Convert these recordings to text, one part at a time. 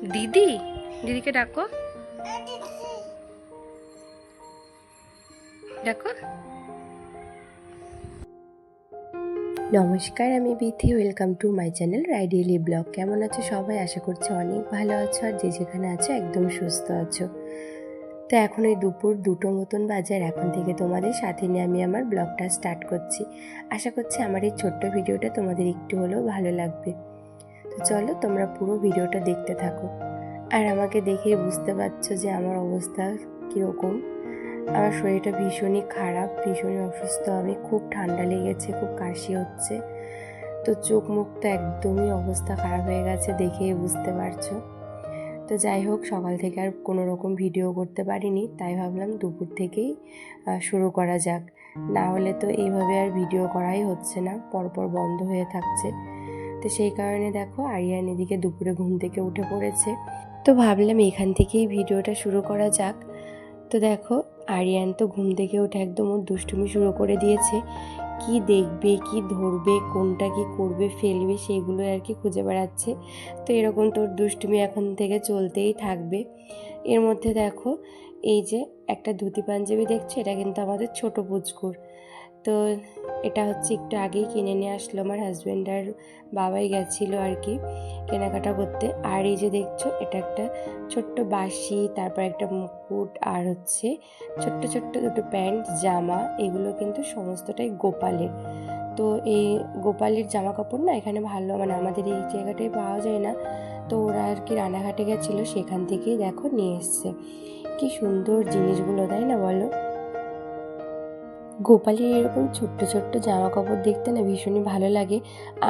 দিদি, দিদিকে ডাকো। ডাকো। নমস্কার, আমি Bithi. Welcome to my channel রাইডিয়ালি blog কেমন আছো সবাই? আশা করছি অনেক ভালো আছো আর যে যেখানে আছো একদম সুস্থ আছো। তো এখন ওই দুপুর দুটো মতন বাজার এখন থেকে তোমাদের সাথে নিয়ে আমি আমার ব্লগটা স্টার্ট করছি। আশা করছি আমার এই ছোট্ট ভিডিওটা তোমাদের একটু হলেও ভালো লাগবে। তো চলো তোমরা পুরো ভিডিওটা দেখতে থাকো। আর আমাকে দেখেই বুঝতে পারছ যে আমার অবস্থা কীরকম। আমার শরীরটা ভীষণই খারাপ, ভীষণই অসুস্থ। আমি খুব ঠান্ডা লেগেছে, খুব কাশি হচ্ছে। তো চোখ মুখ তো একদমই অবস্থা খারাপ হয়ে গেছে দেখেই বুঝতে পারছ। তো যাই হোক, সকাল থেকে আর কোনো রকম ভিডিও করতে পারিনি। তাই ভাবলাম দুপুর থেকেই শুরু করা যাক। না হলে তো এইভাবে আর ভিডিও করাই হচ্ছে না। পরপর বন্ধ হয়ে থাকছে। তো সেই কারণে দেখো আরিয়ান এদিকে দুপুরে ঘুম থেকে উঠে পড়েছে। তো ভাবলাম এখান থেকেই ভিডিওটা শুরু করা যাক। তো দেখো আরিয়ান তো ঘুম থেকে উঠে একদম ওর দুষ্টুমি শুরু করে দিয়েছে। কি দেখবে, কি ধরবে, কোনটা কি করবে, ফেলবে সেগুলো আর কি খুঁজে বেড়াচ্ছে। তো এরকম তোর দুষ্টুমি এখন থেকে চলতেই থাকবে। এর মধ্যে দেখো এই যে একটা ধুতি পাঞ্জাবি দেখছ? এটা কিন্তু আমাদের ছোট পুচকুর। তো এটা হচ্ছে একটু আগেই কিনে নিয়ে আসলো আমার হাজব্যান্ড আর বাবাই গেছিল আর কি কেনাকাটা করতে। আর এই যে দেখছ, এটা একটা ছোট্ট বাঁশি, তারপর একটা মুকুট আর হচ্ছে ছোট্ট ছোট্ট দুটো প্যান্ট, জামা, এগুলো কিন্তু সমস্তটাই গোপালের। তো এই গোপালের জামা কাপড় না এখানে ভালো মানে আমাদের এই জায়গাটায় পাওয়া যায় না। তো ওরা আর কি রানাঘাটে গেছিল, সেখান থেকেই দেখো নিয়ে এসছে। কি সুন্দর জিনিসগুলো, তাই না বলো? গোপালের এরকম ছোট্ট ছোট্ট জামা কাপড় দেখতে না ভীষণই ভালো লাগে।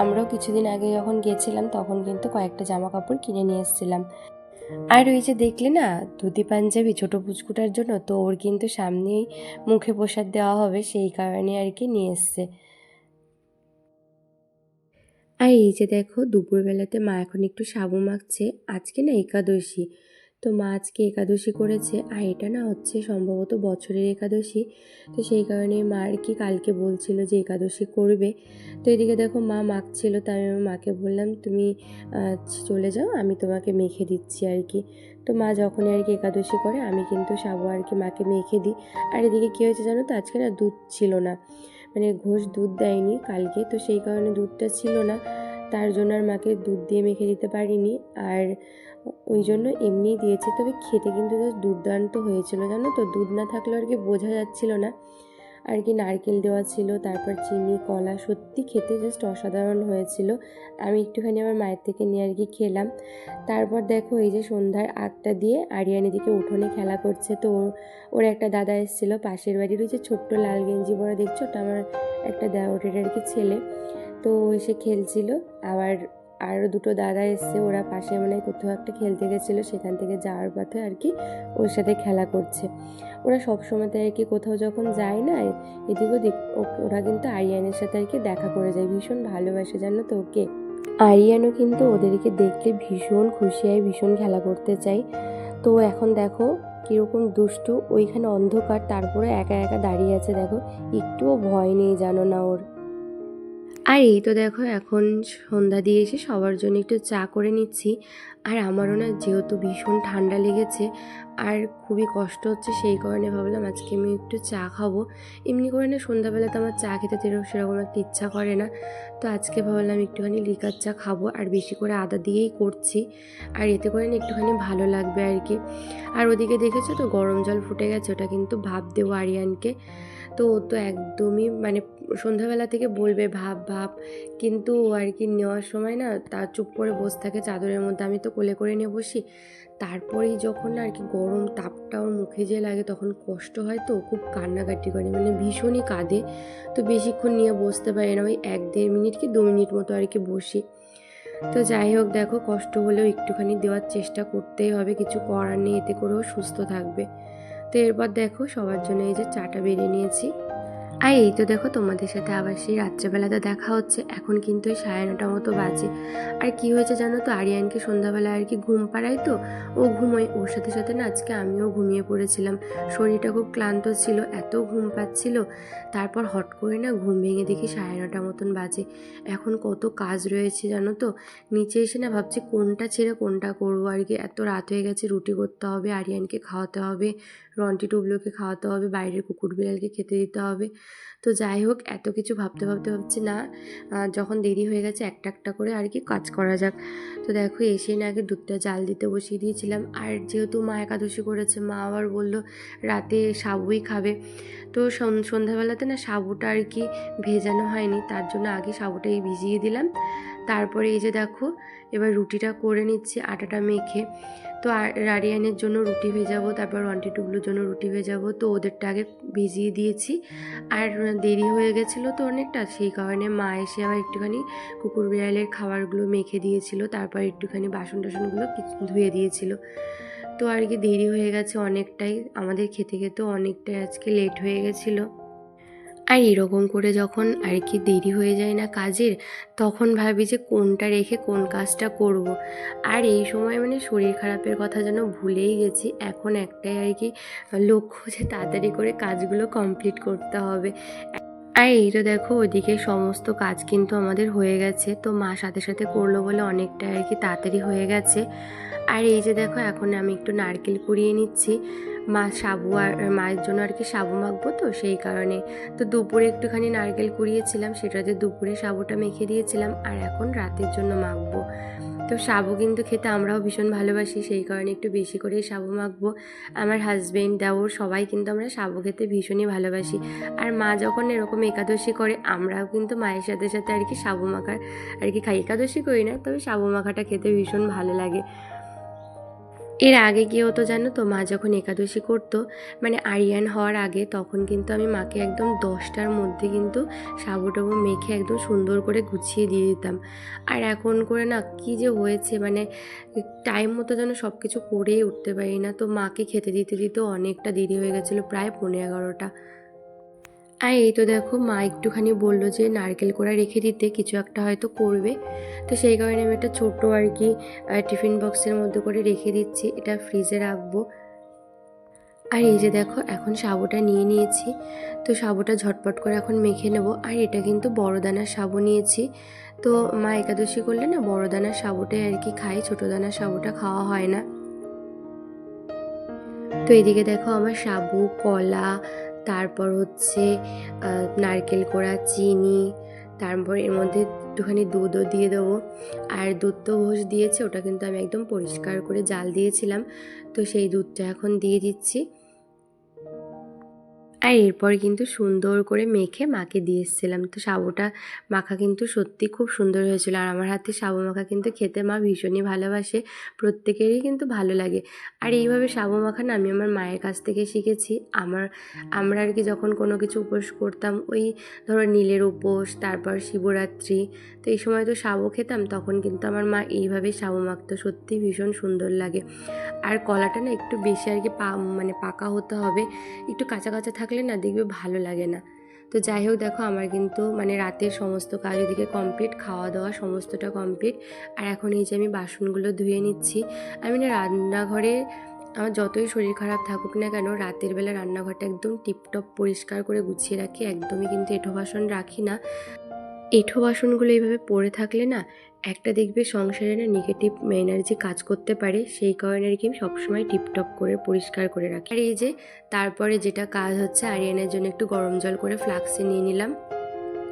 আমরাও কিছুদিন আগে যখন গেছিলাম তখন কিন্তু কয়েকটা জামা কাপড় কিনে নিয়ে এসেছিলাম। আর ওই যে দেখলে না, ধুতি, পাঞ্জাবি, ছোট পুচকুটার জন্য তো ওর কিন্তু সামনেই মুখে প্রসাদ দেওয়া হবে, সেই কারণে আর কি নিয়ে এসছে। আর এই যে দেখো, দুপুরবেলাতে মা এখন একটু সাবু মাখছে, আজকে না একাদশী। তো মা আজকে একাদশী করেছে। আর এটা না হচ্ছে সম্ভবত বছরের একাদশী। তো সেই কারণে মা আর কি কালকে বলছিল যে একাদশী করবে। তো এদিকে দেখো মা মাখছিল, তাই আমি আমার মাকে বললাম, তুমি চলে যাও, আমি তোমাকে মেখে দিচ্ছি আর কি। তো মা যখনই আর কি একাদশী করে, আমি কিন্তু সাবু আর কি মাকে মেখে দিই। আর এদিকে কী হয়েছে জানো তো, আজকে না দুধ ছিল না। মানে ঘোষ দুধ দেয়নি কালকে, তো সেই কারণে দুধটা ছিল না। তার জন্য আর মাকে দুধ দিয়ে মেখে দিতে পারিনি। আর ওই জন্য এমনিই দিয়েছে। তবে খেতে কিন্তু দুর্দান্ত হয়েছিল, জানো তো? দুধ না থাকলে আর কি বোঝা যাচ্ছিল না। আর কি নারকেল দেওয়া ছিল, তারপর চিনি, কলা, সত্যি খেতে জাস্ট অসাধারণ হয়েছিল। আমি একটুখানি আমার মায়ের থেকে নিয়ে আর কি খেলাম। তারপর দেখো এই যে সন্ধ্যার আটটা দিয়ে আরিয়ান এদিকে উঠোনে খেলা করছে। তো ওর ওর একটা দাদা এসেছিল পাশের বাড়ির, ওই যে ছোট্ট লাল গেঞ্জি পরা, দেখছ? ওটা আমার একটা দেওয়াটের আর কি ছেলে। তো এসে খেলছিল। আবার আরও দুটো দাদা এসছে, ওরা পাশে মানে কোথাও একটা খেলতে গেছিল, সেখান থেকে যাওয়ার পথে আর কি ওর সাথে খেলা করছে। ওরা সব সময়তে আর কি কোথাও যখন যায় না, এদিক ওদিক ওরা কিন্তু আরিয়ানের সাথে আর কি দেখা করে যায়, ভীষণ ভালোবাসে জানো তো ওকে। আরিয়ানও কিন্তু ওদেরকে দেখলে ভীষণ খুশি হয়, ভীষণ খেলা করতে চাই তো এখন দেখো কীরকম দুষ্টু, ওইখানে অন্ধকার, তারপরে একা একা দাঁড়িয়ে আছে, দেখো, একটুও ভয় নেই জানো না ওর। আর এই তো দেখো, এখন সন্ধ্যা দিয়ে এসে সবার জন্য একটু চা করে নিচ্ছি। আর আমারও না যেহেতু ভীষণ ঠান্ডা লেগেছে আর খুবই কষ্ট হচ্ছে, সেই কারণে ভাবলাম আজকে আমি একটু চা খাব। এমনি করে না সন্ধ্যাবেলা তো আমার চা খেতে সেরকম একটা ইচ্ছা করে না। তো আজকে ভাবলাম একটুখানি লিকার চা খাব আর বেশি করে আদা দিয়েই করছি। আর এতে করে না একটুখানি ভালো লাগবে আর কি। আর ওদিকে দেখেছ তো গরম জল ফুটে গেছে, ওটা কিন্তু ভাব দেবো আরিয়ানকে। তো ও তো একদমই মানে সন্ধ্যাবেলা থেকে বলবে ভাব ভাব। কিন্তু ও আর কি নেওয়ার সময় না তা চুপ করে বসে থাকে চাদরের মধ্যে। আমি তো কোলে করে নিয়ে বসি। তারপরেই যখন আর কি গরম তাপটা ওর মুখে যে লাগে তখন কষ্ট হয় তো, খুব কান্নাকাটি করে। মানে ভীষণই কাঁদে। তো বেশিক্ষণ নিয়ে বসতে পারি না। ওই এক দেড় মিনিট কি দু মিনিট মতো আর কি বসি। তো যাই হোক, দেখো কষ্ট হলেও একটুখানি দেওয়ার চেষ্টা করতেই হবে। কিছু করার নেই, এতে করেও সুস্থ থাকবে। তো এরপর দেখো সবার জন্য এই যে চাটা বেরিয়ে নিয়েছি। আর এই তো দেখো তোমাদের সাথে আবার সেই রাত্রেবেলাতে দেখা হচ্ছে, এখন কিন্তু ওই সাড়ে নটা মতো বাজে। আর কি হয়েছে জানো তো? আরিয়ানকে সন্ধ্যাবেলা আর কি ঘুম পাড়াই তো, ও ঘুমোয়। ওর সাথে সাথে না আজকে আমিও ঘুমিয়ে পড়েছিলাম। শরীরটা খুব ক্লান্ত ছিল, এত ঘুম পাচ্ছিল। তারপর হট করে না ঘুম ভেঙে দেখি সাড়ে নটা মতন বাজে। এখন কত কাজ রয়েছে জানো তো? নিচে এসে না ভাবছি কোনটা ছেড়ে কোনটা করব। আর কি এত রাত হয়ে গেছে, রুটি করতে হবে, আরিয়ানকে খাওয়াতে হবে, রন্টি টুবলুকে খাওয়াতে হবে, বাইরের কুকুর বিড়ালকে খেতে দিতে হবে। তো যাই হোক, এত কিছু ভাবতে ভাবতে ভাবছি না। যখন দেরি হয়ে গেছে একটা একটা করে আর কি কাজ করা যাক। তো দেখো, এসে না আগে দুধটা জাল দিতে বসিয়ে দিয়েছিলাম। আর যেহেতু মা একাদশী করেছে, মা আবার বলল রাতে সাবুই খাবে। তো সন- সন্ধ্যাবেলাতে না সাবুটা আর কি ভেজানো হয়নি। তার জন্য আগে সাবুটাই ভিজিয়ে দিলাম। তারপরে এই যে দেখো, এবার রুটিটা করে নিচ্ছি আটাটা মেখে। তো রারিয়ানের জন্য রুটি ভেজাবো, তারপর রন্টি টুবলুর জন্য রুটি ভেজাবো। তো ওদেরটা আগে ভিজিয়ে দিয়েছি। আর দেরি হয়ে গেছিল তো অনেকটা, সেই কারণে মা এসে আবার একটুখানি কুকুর বিড়ালের খাবারগুলো মেখে দিয়েছিল, তারপর একটুখানি বাসন টাসনগুলো ধুয়ে দিয়েছিল। তো আর কি দেরি হয়ে গেছে অনেকটাই, আমাদের খেতে খেতেও অনেকটাই আজকে লেট হয়ে গেছিল। আর এরকম করে যখন আর কি দেরি হয়ে যায় না কাজের, তখন ভাবি যে কোনটা রেখে কোন কাজটা করব। আর এই সময় মানে শরীর খারাপের কথা যেন ভুলেই গেছি, এখন একটাই আর কি লক্ষ্য যে তাড়াতাড়ি করে কাজগুলো কমপ্লিট করতে হবে আর, এই তো দেখো, ওইদিকে সমস্ত কাজ কিন্তু আমাদের হয়ে গেছে। তো মা সাথে সাথে করল বলে অনেকটা আর কি তাড়াতাড়ি হয়ে গেছে। আর এই যে দেখো, এখন আমি একটু নারকেল কুড়িয়ে নিচ্ছি। মা সাবু আর, মায়ের জন্য আর কি সাবু মাখবো তো, সেই কারণে। তো দুপুরে একটুখানি নারকেল কুড়িয়েছিলাম সেটাতে দুপুরে সাবুটা মেখে দিয়েছিলাম, আর এখন রাতের জন্য মাখবো। তো সাবু কিন্তু খেতে আমরাও ভীষণ ভালোবাসি, সেই কারণে একটু বেশি করেই সাবু মাখবো। আমার হাজব্যান্ড দেওর সবাই কিন্তু আমরা সাবু খেতে ভীষণই ভালোবাসি। আর মা যখন এরকম একাদশী করে, আমরাও কিন্তু মায়ের সাথে সাথে আর কি সাবু মাখার, আর কি খাই। একাদশী করি না, তবে সাবু মাখাটা খেতে ভীষণ ভালো লাগে। এর আগে কি হতো জানো তো, মা যখন একাদশী করতো মানে আরিয়ান হওয়ার আগে তখন কিন্তু আমি মাকে একদম দশটার মধ্যে কিন্তু সাবু টাবু মেখে একদম সুন্দর করে গুছিয়ে দিয়ে দিতাম। আর এখন করে না কি যে হয়েছে মানে টাইম মতো যেন সব কিছু করেই উঠতে পারি না। তো মাকে খেতে দিতে দিতে অনেকটা দেরি হয়ে গেছিল, প্রায় পনেরো এগারোটা। আর এই তো দেখো মা একটুখানি বলল যে নারকেল কোড়া রেখে দিতে, কিছু একটা হয়তো করবে। তো সেই কারণে আমি একটা ছোট্ট আর কি টিফিন বক্সের মধ্যে করে রেখে দিচ্ছি, এটা ফ্রিজে রাখব। আর এই যে দেখো, এখন সাবুটা নিয়ে নিয়েছি। তো সাবুটা ঝটপট করে এখন মেখে নেব। আর এটা কিন্তু বড় দানার সাবু নিয়েছি। তো মা একাদশী করলে না বড় দানার সাবুটাই আর কি খাই ছোটো দানার সাবুটা খাওয়া হয় না। তো এদিকে দেখো আমার সাবু, কলা তারপর হচ্ছে নারকেল কোড়া, চিনি, তারপর এর মধ্যে একটুখানি দুধও দিয়ে দেবো। আর দুধ তো ঘোষ দিয়েছে, ওটা কিন্তু আমি একদম পরিষ্কার করে জাল দিয়েছিলাম। তো সেই দুধটা এখন দিয়ে দিচ্ছি। আর এরপর কিন্তু সুন্দর করে মেখে মাকে দিয়ে এসেছিলাম। তো সাবুটা মাখা কিন্তু সত্যি খুব সুন্দর হয়েছিল। আর আমার হাতে সাবু মাখা কিন্তু খেতে মা ভীষণই ভালোবাসে। প্রত্যেকেরই কিন্তু ভালো লাগে। আর এইভাবে সাবু মাখা না আমি আমার মায়ের কাছ থেকে শিখেছি। আমার, আমরা আর কি যখন কোনো কিছু উপোস করতাম, ওই ধরো নীলের উপোস, তারপর শিবরাত্রি, তো এই সময় তো সাবু খেতাম, তখন কিন্তু আমার মা এইভাবেই সাবু মাখতো। সত্যি ভীষণ সুন্দর লাগে। আর কলাটা না একটু বেশি আর কি পা মানে পাকা হতে হবে। একটু কাঁচা কাঁচা থাকলে না দেখবে ভালো লাগে না। তো যাই হোক দেখো, আমার কিন্তু মানে রাতের সমস্ত কাজ এদিকে কমপ্লিট খাওয়া দাওয়া সমস্তটা কমপ্লিট আর এখন এই যে আমি বাসনগুলো ধুয়ে নিচ্ছি। আমি না রান্নাঘরে আমার যতই শরীর খারাপ থাকুক না কেন, রাতের বেলা রান্নাঘরটা একদম টিপটপ পরিষ্কার করে গুছিয়ে রাখি। একদমই কিন্তু এঁঠো বাসন রাখি না। এঁঠো বাসনগুলো এইভাবে পড়ে থাকলে না একটা দেখবে সংসারে না নেগেটিভ এনার্জি কাজ করতে পারে, সেই কারণে আর কি আমি সবসময় টিপটপ করে, পরিষ্কার করে রাখি। আর এই যে তারপরে যেটা কাজ হচ্ছে, আরিয়ানের জন্য একটু গরম জল করে ফ্লাক্সে নিয়ে নিলাম।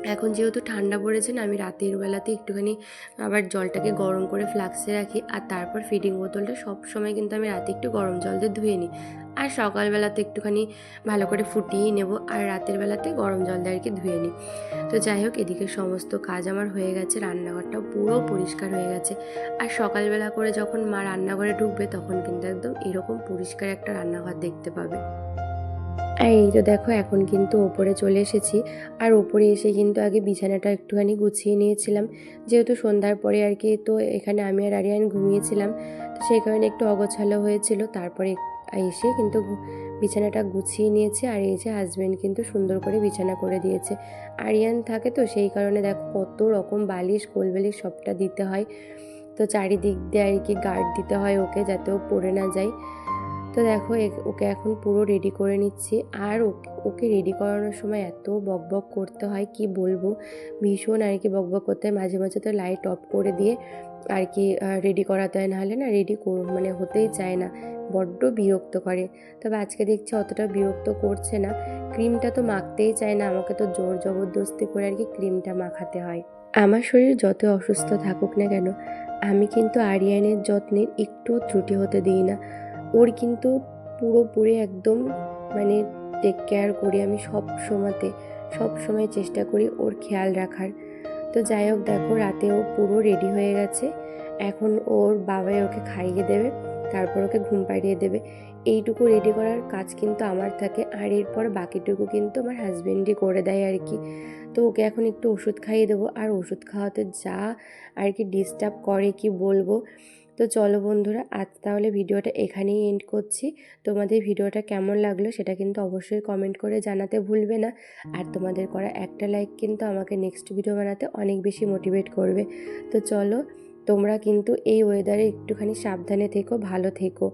এখন যেহেতু ঠান্ডা পড়েছে না, আমি রাতের বেলাতে একটুখানি আবার জলটাকে গরম করে ফ্লাক্সে রাখি। আর তারপর ফিডিং বোতলটা সব সময় কিন্তু আমি রাতে একটু গরম জল দিয়ে ধুয়ে নিই। আর সকালবেলাতে একটুখানি ভালো করে ফুটিয়ে নেব, আর রাতের বেলাতে গরম জল দিয়ে আর কি ধুয়ে নিই। তো যাই হোক, এদিকে সমস্ত কাজ আমার হয়ে গেছে, রান্নাঘরটাও পুরো পরিষ্কার হয়ে গেছে। আর সকালবেলা করে যখন মা রান্নাঘরে ঢুকবে, তখন কিন্তু একদম এরকম পরিষ্কার একটা রান্নাঘর দেখতে পাবে। আর এই তো দেখো, এখন কিন্তু ওপরে চলে এসেছি। আর ওপরে এসে কিন্তু আগে বিছানাটা একটুখানি গুছিয়ে নিয়েছিলাম। যেহেতু সন্ধ্যার পরে আর কি, তো এখানে আমি আর আরিয়ান ঘুমিয়েছিলাম। তো সেই কারণে একটু অগোছালো হয়েছিল, তারপরে এসে কিন্তু বিছানাটা গুছিয়ে নিয়েছে আর এই যে হাজব্যান্ড কিন্তু সুন্দর করে বিছানা করে দিয়েছে। আরিয়ান থাকে তো সেই কারণে দেখো কত রকম বালিশ কোল বালিশ সবটা দিতে হয়। তো চারিদিক দিয়ে আর কি গার্ড দিতে হয় ওকে যাতে ও পড়ে না যায়। তো দেখো ওকে এখন পুরো রেডি করে নিচ্ছি। আর ওকে- ওকে রেডি করানোর সময় এত বকবক করতে হয়, কি বলব? ভীষণ আর কি বকবক করতে হয়। মাঝে মাঝে তো লাইট অফ করে দিয়ে আর কি রেডি করাতে হয়। নাহলে না রেডি মানে হতেই চায় না। বড্ড বিরক্ত করে। তবে আজকে দেখছি অতটা বিরক্ত করছে না। ক্রিমটা তো মাখতেই চায় না, আমাকে তো জোর জবরদস্তি করে আর কি ক্রিমটা মাখাতে হয়। আমার শরীর যত অসুস্থ থাকুক না কেন, আমি কিন্তু আরিয়ানের যত্নের একটুও ত্রুটি হতে দিই না। ওর কিন্তু পুরোপুরি একদম মানে টেক কেয়ার করি আমি সব সময়তে, সব সময় চেষ্টা করি ওর খেয়াল রাখার। তো যাই হোক, দেখো রাতে ও পুরো রেডি হয়ে গেছে। এখন ওর বাবাই ওকে খাইয়ে দেবে। তারপর ওকে ঘুম পাড়িয়ে দেবে। এইটুকু রেডি করার কাজ কিন্তু আমার থাকে। আর এরপর বাকিটুকু কিন্তু আমার হাজবেন্ডই করে দেয় আর কি। তো ওকে এখন একটু ওষুধ খাইয়ে দেবো। আর ওষুধ খাওয়াতে যা আর কি ডিস্টার্ব করে কি বলব? তো চলো বন্ধুরা, আজ তাহলে ভিডিওটা এখানেই এন্ড করছি। তোমাদের ভিডিওটা কেমন লাগল সেটা কিন্তু অবশ্যই কমেন্ট করে জানাতে ভুলবে না। আর তোমাদের করা একটা লাইক কিন্তু আমাকে নেক্সট ভিডিও বানাতে অনেক বেশি মোটিভেট করবে। তো চলো তোমরা কিন্তু এই ওয়েদারে একটুখানি সাবধানে থেকো, ভালো থেকো।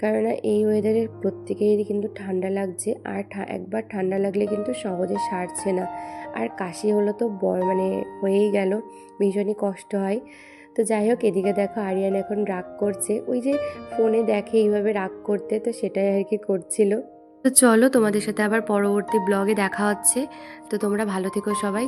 কেননা এই ওয়েদারে প্রত্যেকেরই কিন্তু ঠান্ডা লাগছে, আর একবার ঠান্ডা লাগলে কিন্তু সহজে সারছে না। আর কাশি হলো তো বড় মানে হয়েই গেল, ভীষণই কষ্ট হয়। তো যাই হোক, এদিকে দেখো আরিয়ান এখন রাগ করছে। ওই যে ফোনে দেখে এইভাবে রাগ করতে, তো সেটাই আর কি করছিল। তো চলো তোমাদের সাথে আবার পরবর্তী ব্লগে দেখা হচ্ছে। তো তোমরা ভালো থেকো সবাই।